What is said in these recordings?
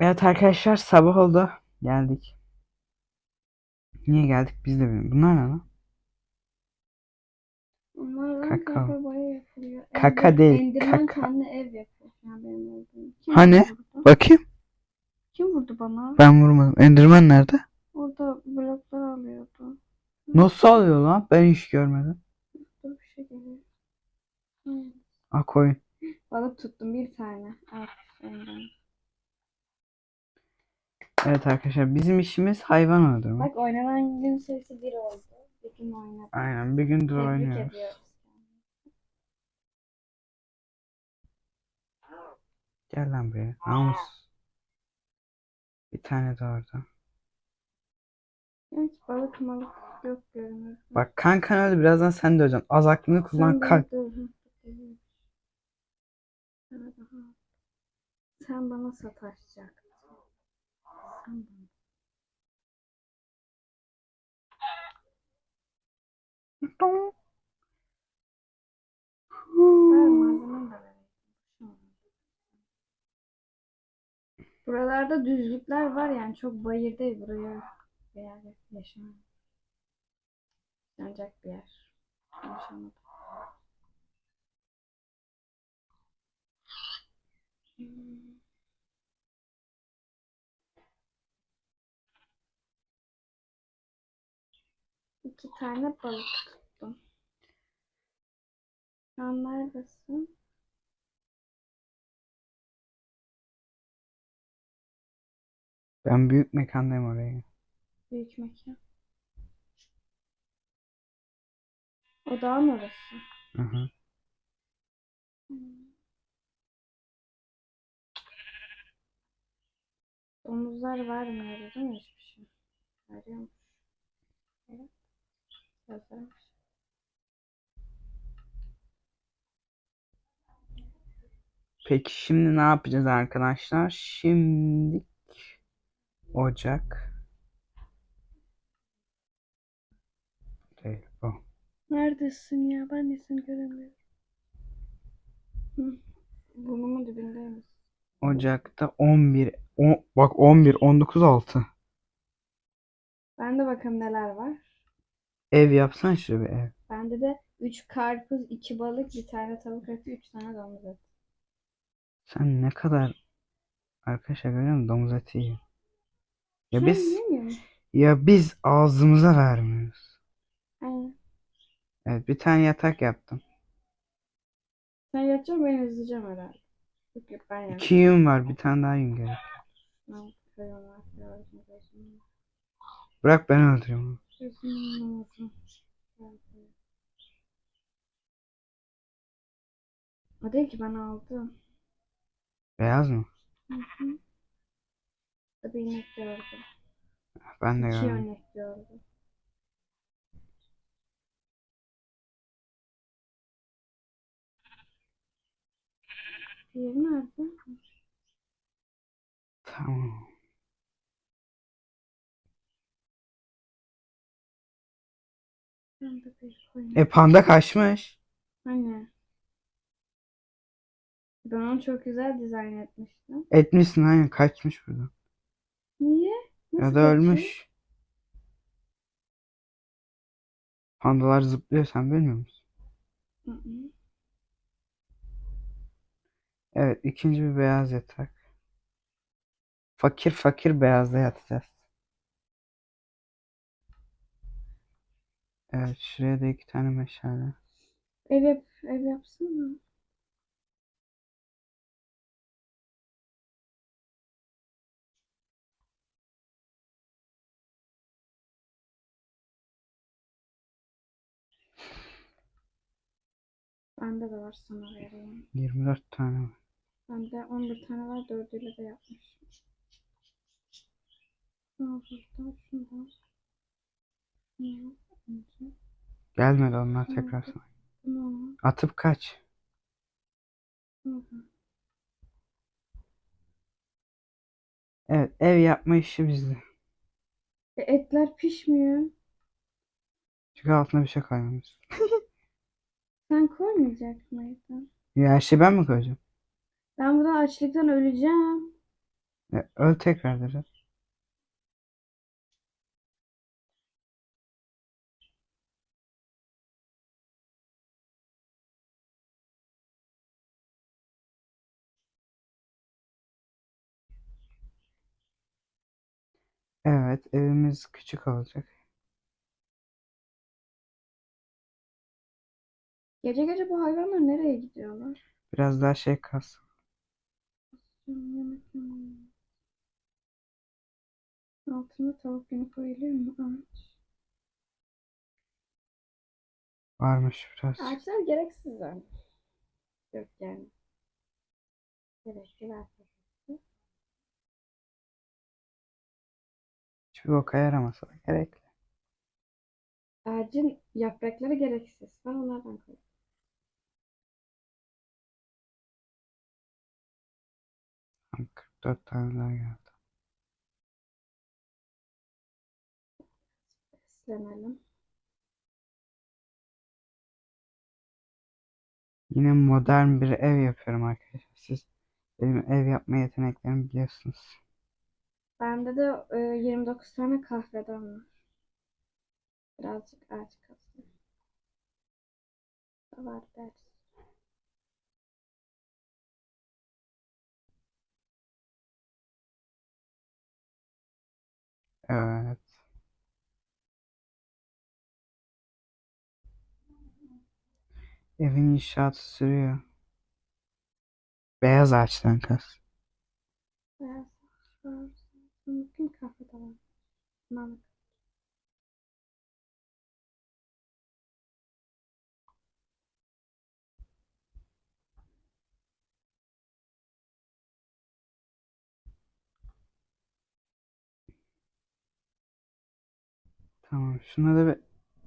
Evet arkadaşlar sabah oldu. Geldik. Niye geldik biz de bilmiyorum. Bunlar ne lan? Kaka Kaka değil, Endirmen kaka. kendi ev yapıyor. Yani benim olduğum. Kim Hani? Vurdu? Bakayım. Kim vurdu bana? Ben vurmadım. Enderman nerede? Orada bloklar alıyordu. Nasıl alıyor lan? Ben hiç görmedim. Dur bir şey geliyor. Hı. A koyun. Balık tuttum bir tane. At ondan. Evet arkadaşlar bizim işimiz hayvan öldürmek. Bak oynanan gün sayısı bir oldu. Bir gün oynadım. Aynen bir gündür Tebrik oynuyoruz. ediyoruz. Gel lan buraya. Namus. Bir tane de orada. Evet balık malık yok görünüyor. Bak kankan öldü birazdan sen de öleceksin. Az aklını kullan Sen kalk. Sen bana sataşacaksın. Şunu. Buralarda düzlükler var yani çok bayır buraya bir yer yaşamak. Yaşanacak bir yer. Yaşamadım. Hmm. İki tane balık tuttum. Sen neredesin? Ben büyük mekandayım oraya. Büyük mekan. O dağın orası. Hı hı. Hmm. Domuzlar vermiyor değil mi hiçbir şey? Veriyormuş. Evet. Yazarmış. Peki şimdi ne yapacağız arkadaşlar? Şimdi Ocak. Değil bu. Neredesin ya? Ben de seni göremiyorum. Hı. Burnumun dibindeymiş. Ocak'ta 11 on, bak 11 19 6. Bende bakalım neler var. Ev yapsan şöyle bir ev. Bende de 3 karpuz, 2 balık, bir tane tavuk eti, 3 tane domuz eti. Sen ne kadar arkadaşlar görüyor musun? Domuz eti yiyor. Ya Sen biz yemiyor musun? ya biz ağzımıza vermiyoruz. Aynen. Evet bir tane yatak yaptım. Sen yatacaksın ben izleyeceğim herhalde. Yok yok ben İki yün var. Bir tane daha yün gerek. yapacağım. Kıyamam, kıyamam, kıyamam. Bırak ben öldüreyim onu. Olsun. O değil ki ben aldım. Beyaz mı? Hı hı. Tabii inek gördüm. Ben de İki gördüm. inek gördüm. Diğeri nerede? Tamam. E panda kaçmış. Hani? Ben onu çok güzel dizayn etmiştim. Etmişsin aynen kaçmış buradan. Niye? Ya Nasıl da kaçıyor? ölmüş. Pandalar zıplıyor sen bilmiyor musun? Hı hı. Evet ikinci bir beyaz yatak. Fakir fakir beyazda yatacağız. Evet şuraya da iki tane meşale. Ev yap, ev yapsana. Bende de var sana vereyim. 24 tane var. Bende 11 tane var. Dördüyle de yapmışım. Şunu buradan, şundan. Şunu Gelmedi onlar tekrar sana. Atıp kaç. bunu. Evet ev yapma işi bizde. E, etler pişmiyor. Çünkü altına bir şey koymamız. Sen koymayacak mıydın? Ya her şeyi ben mi koyacağım? Ben burada açlıktan öleceğim. E, öl tekrar dedi. Evet, evimiz küçük olacak. Gece gece bu hayvanlar nereye gidiyorlar? Biraz daha şey kalsın. Altına tavuk günü koyuluyor mu? Evet. Varmış biraz. Ağaçlar gereksiz yani. Yok yani. Gerekli versin. Hiçbir boka yaramasa da gerekli. Ağacın yaprakları gereksiz. Ben onlardan koyuyorum. Tam 44 tane daha geldi. Beslenelim. Yine modern bir ev yapıyorum arkadaşlar. Siz benim ev yapma yeteneklerimi biliyorsunuz. Bende de e, 29 tane kahveden var. Birazcık kazdım. Da var ders. Evet. Evin inşaatı sürüyor. Beyaz ağaçtan kaz. Beyaz ağaç Mümkün kahvede var. Mamak. Tamam. Şuna da bir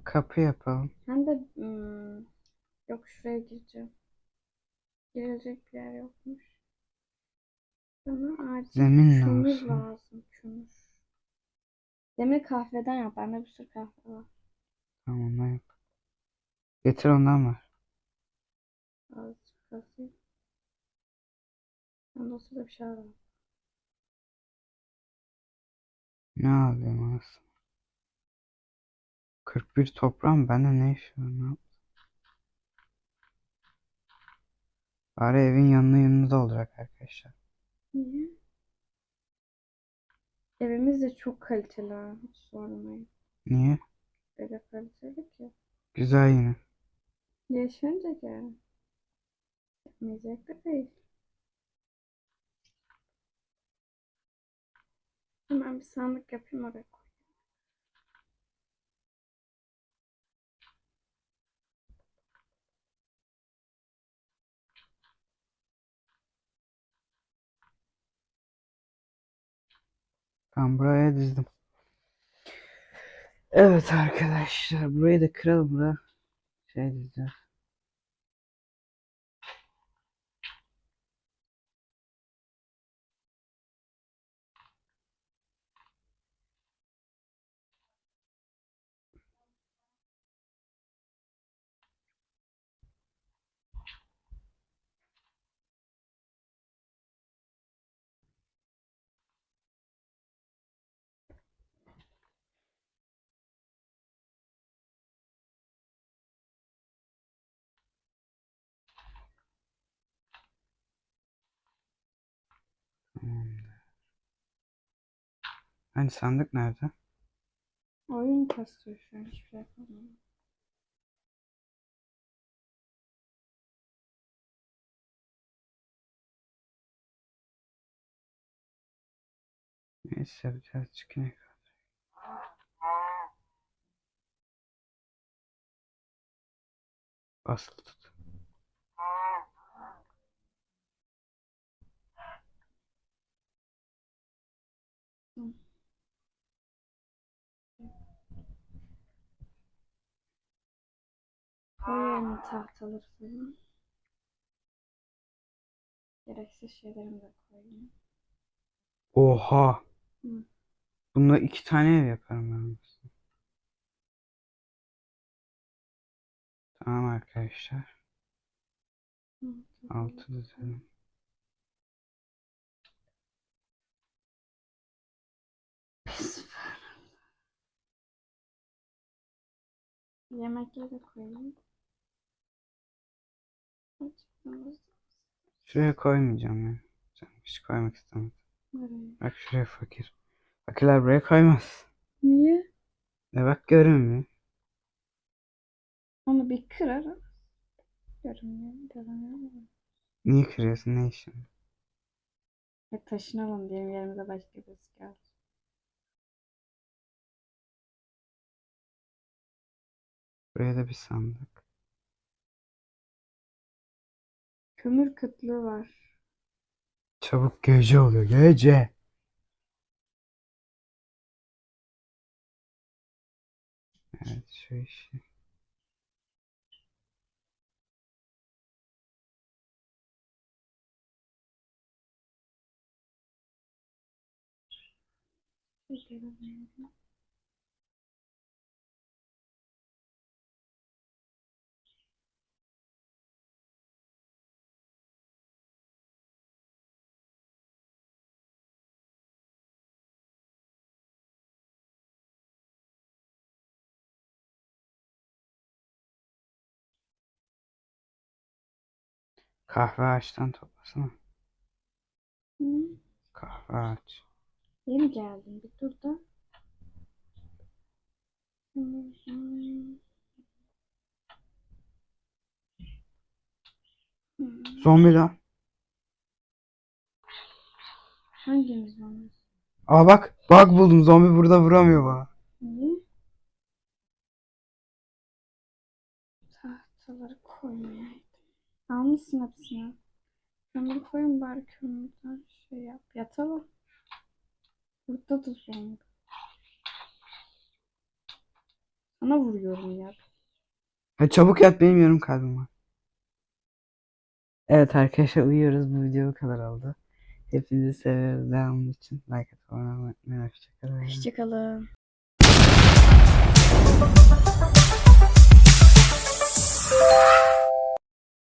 kapı yapalım. Hem de hmm, yok şuraya gireceğim. Girilecek bir yer yokmuş. Bana acil Zemin olsun? lazım. Kömür. Demir kahveden yap. Bende bir sürü kahve var. Tamam ondan yap. Getir ondan var. Azıcık kazayım. Ben de o sırada bir şey ararım. Ne alayım aslında? 41 toprağım bende ne iş var? Ne Bari evin yanına yanında olacak arkadaşlar. Niye? Evimiz de çok kaliteli ha. Hiç sormayın. Niye? Öyle kaliteli ki. Güzel yine. Yaşanacak yani. Yapmayacak da değil. Hemen bir sandık yapayım oraya Tamam buraya dizdim. Evet arkadaşlar burayı da kıralım buraya. Şey diyeceğiz. Tamamdır. Hani sandık nerede? Oyun kasıyor şu an. Hiçbir şey yapamıyorum. Neyse biraz çıkayım. Basılı tut. Koyun tahtaları falan. Gereksiz şeylerimi de koyayım. Oha. Hı. Bununla iki tane ev yaparım ben. Tamam arkadaşlar. Hı, Altı düzelim. Yemekleri de koyayım. Şuraya koymayacağım ya. Canım hiç koymak istemedim. nereye? Bak şuraya fakir. Fakirler buraya koymaz. Niye? E bak görünmüyor. Onu bir kırarım. Görünmüyor. Görünmüyor. Niye kırıyorsun ne işin? E taşınalım diyelim yerimize başka birisi geldi. Buraya da bir sandık. Kömür kıtlığı var. Çabuk gece oluyor gece. Evet şu işi. Kahve ağaçtan toplasana. Hı? Kahve ağaç. Yeni geldim. Bir dur da. Zombi lan. Hangimiz var? Aa bak bug buldum zombi burada vuramıyor bana. Niye? Tahtaları koymayaydım. Almışsın hepsini. Kömür koyun bari kömürden şey yap. Yatalım. Burada da zombi. Sana vuruyorum ya. Ha, çabuk yat benim yarım kalbim var. Evet arkadaşlar uyuyoruz. Bu video bu kadar oldu. Hepinizi seviyoruz. Devamı için like atıp abone olmayı unutmayın. Hoşçakalın. Hoşçakalın.